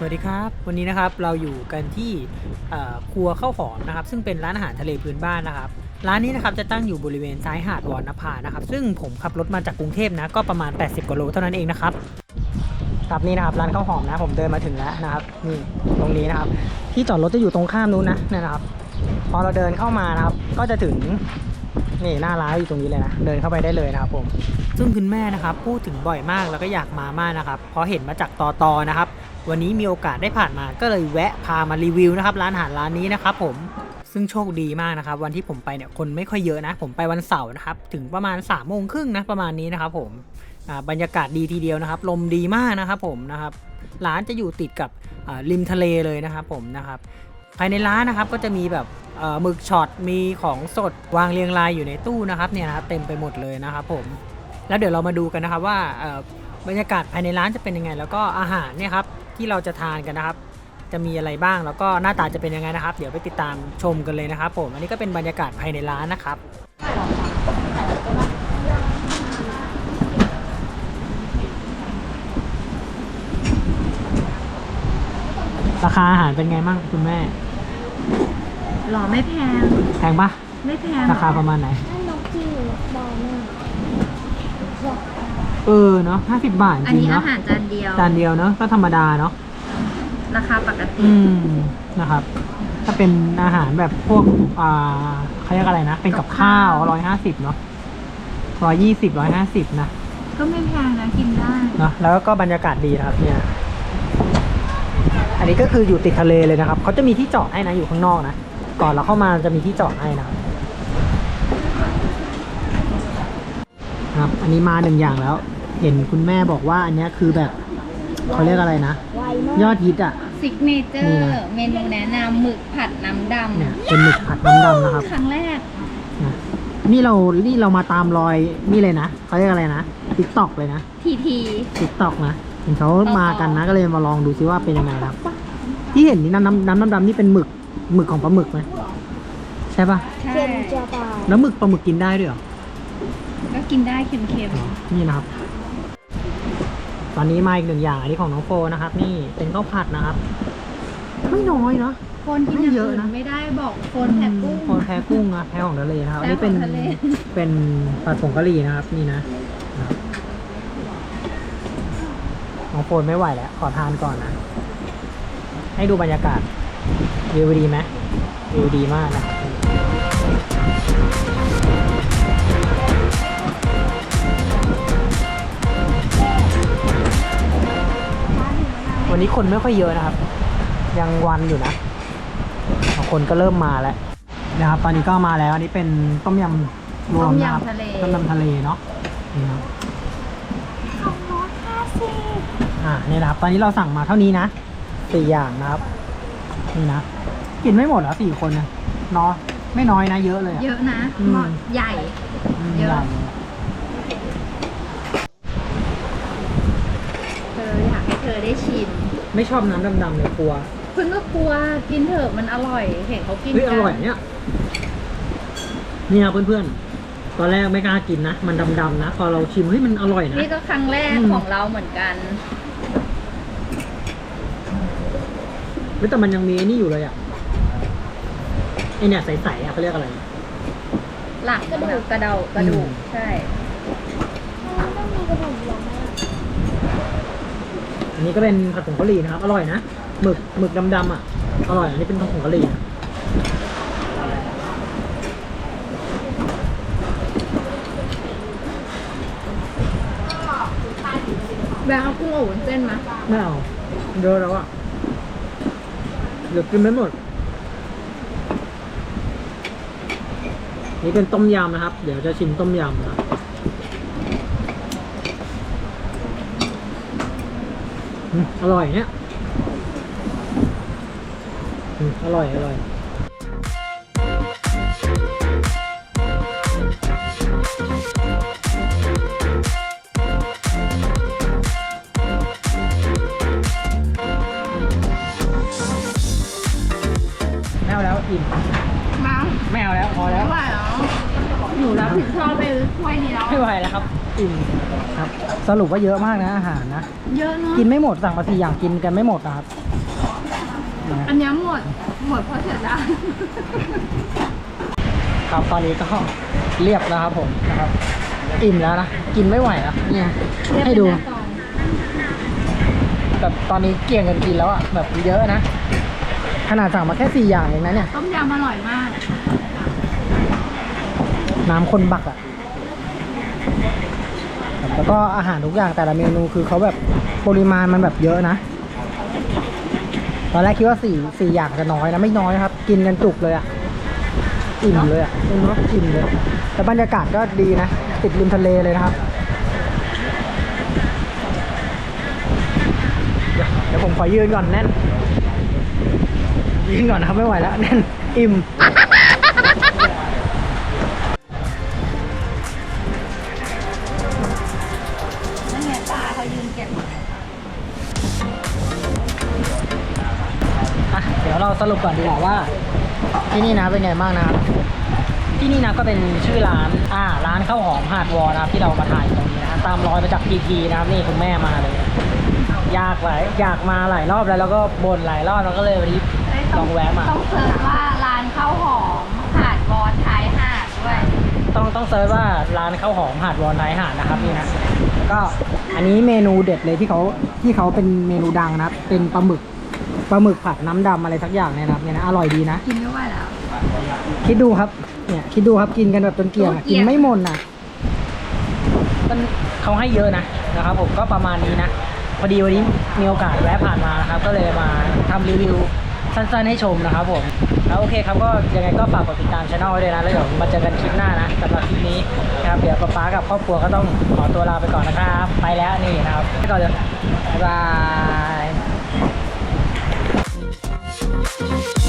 สวัสดีครับ วันนี้นะครับเราอยู่กันที่ครัวข้าวหอมนะครับ ซึ่งเป็นร้านอาหารทะเลพื้นบ้านนะครับ ร้านนี้นะครับจะตั้งอยู่บริเวณซ้ายหาดวอนนภานะครับ ซึ่งผมขับรถมาจากกรุงเทพนะก็ประมาณ 80กว่าโลเท่านั้นเองนะครับครับนี่นะครับร้านข้าวหอมนะผมเดินมาถึงแล้วนะครับนี่ตรงนี้นะครับ ที่จอดรถจะอยู่ตรงข้ามนู้นนะเนี่ยนะครับ พอเราเดินเข้ามานะครับ ก็จะถึงนี่หน้าร้านอยู่ตรงนี้เลยนะ เดินเข้าไปได้เลยนะครับผมซึ่งคุณแม่นะครับพูดถึงบ่อยมากแล้วก็อยากมามากนะครับเพราะเห็นมาจากตอตอนะครับ วันนี้มีโอกาสได้ผ่านมาก็เลยแวะพามารีวิวนะครับร้านอาหารร้านนี้นะครับผมซึ่งโชคดีมากนะครับ วันที่ผมไปเนี่ยคนไม่ค่อยเยอะนะ ผมไปวันเสาร์นะครับ ถึงประมาณ3ามโมงครึ่งนะประมาณนี้นะครับผมบรรยากาศดีทีเดียวนะครับ ลมดีมากนะครับผมนะครับร้านจะอยู่ติดกับริมทะเลเลยนะครับผมนะครับภายในร้านนะครับก็จะมีแบบหมึกช็อตมีของสดวางเรียงรายอยู่ในตู้นะครับเนี่ยนะครับเต็มไปหมดเลยนะครับผมแล้วเดี๋ยวเรามาดูกันนะครับว่าบรรยากาศภายในร้านจะเป็นยังไง แล้วก็อาหารเนี่ยครับ ที่เราจะทานกันนะครับ จะมีอะไรบ้างแล้วก็หน้าตาจะเป็นยังไงนะครับ เดี๋ยวไปติดตามชมกันเลยนะครับ ผมอันนี้ก็เป็นบรรยากาศภายในร้านนะครับ ราคาอาหารเป็นไงบ้างคุณแม่หรอไม่แพง แพงปะไม่แพงราคาประมาณไหน นั่นนกจิ๋วบอลน่ะบอก เออเนาะห้าสิบบาทจอันริงนี้อาเนาะหารจานเดียว จานเดียวเนาะก็ธรรมดาเนาะราคาปกติอืมนะครับ ถ้าเป็นอาหารแบบพวกอ่าเขาเรียกอะไรนะ เป็นกับข้าวร้อยห้าสิบเนาะร้อยยี่สิบร้อยห้าสิบนะ ก็ไม่แพงนะกินได้ เนาะแล้วก็บรรยากาศดีนะครับเนี่ย อันนี้ก็คืออยู่ติดทะเลเลยนะครับเขาจะมีที่จอดให้นะอยู่ข้างนอกนะ ก่อนเราเข้ามาจะมีที่จอดให้นะครับครับ อันนี้มาหนึ่งอย่างแล้ว เห็นคุณแม่บอกว่าอันเนี้ยคือแบบเขาเรียกอะไรนะ ไวมากยอดฮิตอะ ซิกเนเจอนี่ร์ นะ เมนูแนะนำหมึกผัดน้ำดเนี่ยเป็นหมึกผัดน้ำดำนะครับำครั้งแรกนะนี่เรา นี่เรามาตามรอยนี่เลยนะเขาเรียกอะไรนะติ๊กตอกเลยนะทีทีติ๊กตอกนะเห็นเขาอ๋อมากันนะก็เลยมาลองดูซิว่าเป็นยังไงนะครับ ที่เห็นนี่น้ำน้ำน้ำน้ำดำนี่เป็นหมึกหมึกของปลาหมึกไหมใช่ปะใช่ เค็มจะตายแล้วหมึกปลาหมึกกินได้ด้วยเหรอก็กินได้เค็มอ๋อนี่นะครับ ตอนนี้มาอีกหนึ่งอย่างอันนี้ของน้องโฟนะครับ นี่เป็นข้าวผัดนะครับ ไม่น้อยเนาะๆคนกินอย่างไม่เยอะอื่นนะ ไม่ได้บอกคนแพ้กุ้งคนแพ้กุ้งอะแพ้ของทะเลนะครับอันนี้เป็นแพ้ของทะเลเป็นผัดผงกะหรี่นะครับ นี่นะนะครับน้องโฟนไม่ไหวแล้ว ขอทานก่อนนะ ให้ดูบรรยากาศวิวดีไหมวิวดีมากนะ วันนี้คนไม่ค่อยเยอะนะครับ ยังวันอยู่นะบางคนก็เริ่มมาแล้วนะครับตอนนี้ก็มาแล้วอันนี้เป็นต้มยำรวมนะครับต้มยำทะเล ต้มยำทะเลเนาะนี่ครับสองร้อยห้าสิบอ่าเนี่ยนะครับ ตอนนี้เราสั่งมาเท่านี้นะสี่อย่างนะครับ นี่นะกินไม่หมดเหรอสี่คนนะน้อยไม่น้อยนะเยอะเลยอะ เยอะนะอืมหม้อใหญ่มเยอะ ใหญ่ เธอ อยากให้เธอได้ชิมไม่ชอบน้ำดำๆเลยกลัวเพิ่งก็กลัวกินเถอะมันอร่อย เห็นเขากินเฮ้ยกัอร่อยเนี่ยนี่ครับเพื่อนๆ ตอนแรกไม่กล้ากินนะ มันดำๆนะ พอเราชิมเฮ้ยมันอร่อยนะ นี่ก็ครั้งแรกอืม ของเราเหมือนกัน เฮ้ยแต่มันยังมีไอ้นี่อยู่เลยอะไอเนี่ยใสๆอะเขาเรียกอะไร หลังกระดูกกระเดากระดูกอืม ใช่ ต้องมีกระดูกเยอะมาก อันนี้ก็เป็นผัดผงกะหรี่นะครับ อร่อยนะ หมึก หมึกดำๆอะ อร่อย อันนี้เป็นผัดผงกะหรี่นะแบงค์เอากุ้งอบวุ้นเส้นมาไม่เอาเยอะแล้วอะ เดี๋ยวกินไม่หมด นี่เป็นต้มยำนะครับ เดี๋ยวจะชิมต้มยำนะครับ อืมอร่อยเนี่ยอืมอร่อย อร่อยไม่เอาแล้วอิ่มมาไม่เอาแล้ว พอแล้ว ไม่ไหวแล้ว หนูรับผิดชอบไปถ้วยนี้แล้ว ไม่ไหวแล้วครับอิ่มครับ สรุปว่าเยอะมากนะอาหารนะ เยอะเนาะกินไม่หมดสั่งมาสี่อย่างกินกันไม่หมดนะครับนะอันเนี้ยหมด หมดเพราะเสียดายครับตอนนี้ก็เรียบแล้วครับผมนะครับ อิ่มแล้วนะกินไม่ไหวแล้วเนี่ยให้ดู แบบตอนนี้เกลี่ยงกันกินแล้วอะแบบเยอะนะขนาดสั่งมาแค่สี่อย่างเองนะเนี่ย ต้มยำอร่อยมาก น้ำคนบักอะแล้วก็อาหารทุกอย่างแต่ละเมนูคือเขาแบบปริมาณมันแบบเยอะนะ ตอนแรกคิดว่าสี่สี่อย่างจะน้อยนะไม่น้อยนะครับ กินกันจุกเลยอะอิ่มเลยอะเนาะอิ่มเลยแต่บรรยากาศก็ดีนะ ติดริมทะเลเลยนะครับ เดี๋ยวผมขอยืนก่อนแน่นยืนก่อนนะครับไม่ไหวแล้วแน่นอิ่ม เดี๋ยวเราสรุปก่อนดีกว่าว่า ที่นี่นะเป็นไงบ้างนะครับที่นี่นะก็เป็นชื่อร้านอ่าร้านข้าวหอมหาดวอนะครับที่เรามาถ่ายตรงนี้นะตามรอยมาจากพีพีนะครับนี่คุณแม่มาเลย อยากหลายอยากมาหลายรอบแล้วแล้วก็บ่นหลายรอบแล้วก็เลยวันนี้ลองแวะมาต้องเสิร์ชว่าร้านข้าวหอมหาดวอนท้ายหาดด้วย ต้องต้องเซิร์ชว่าร้านข้าวหอมหาดวอนไนท์หาดนะครับนี่นะก็อันนี้เมนูเด็ดเลยที่เขาที่เขาเป็นเมนูดังนะครับเป็นปลาหมึก ปลาหมึกผัดน้ำดำอะไรสักอย่างเนี่ยนะครับเนี่ยนะอร่อยดีนะ กินไม่ไหวแล้ว คิดดูครับ เนี่ยคิดดูครับกินกันแบบจนเกลี่ยงอะโอ้เกลี่กินยงไม่หมดนะมันเขาให้เยอะนะนะครับ ผมก็ประมาณนี้นะ พอดีวันนี้มีโอกาสแวะผ่านมานะครับ ก็เลยมาทำรีวิวสั้นๆให้ชมนะครับผม แล้วโอเคครับก็ยังไงก็ฝากกดติดตามช่องไว้ด้วยนะ แล้วเดี๋ยวมาเจอกันคลิปหน้านะสำหรับคลิปนี้นะครับเดี๋ยวป๊าป๊ากับครอบครัวก็ต้องขอตัวลาไปก่อนนะครับ ไปแล้วนี่นะครับไปก่อนเลยบ๊ายบาย Bye.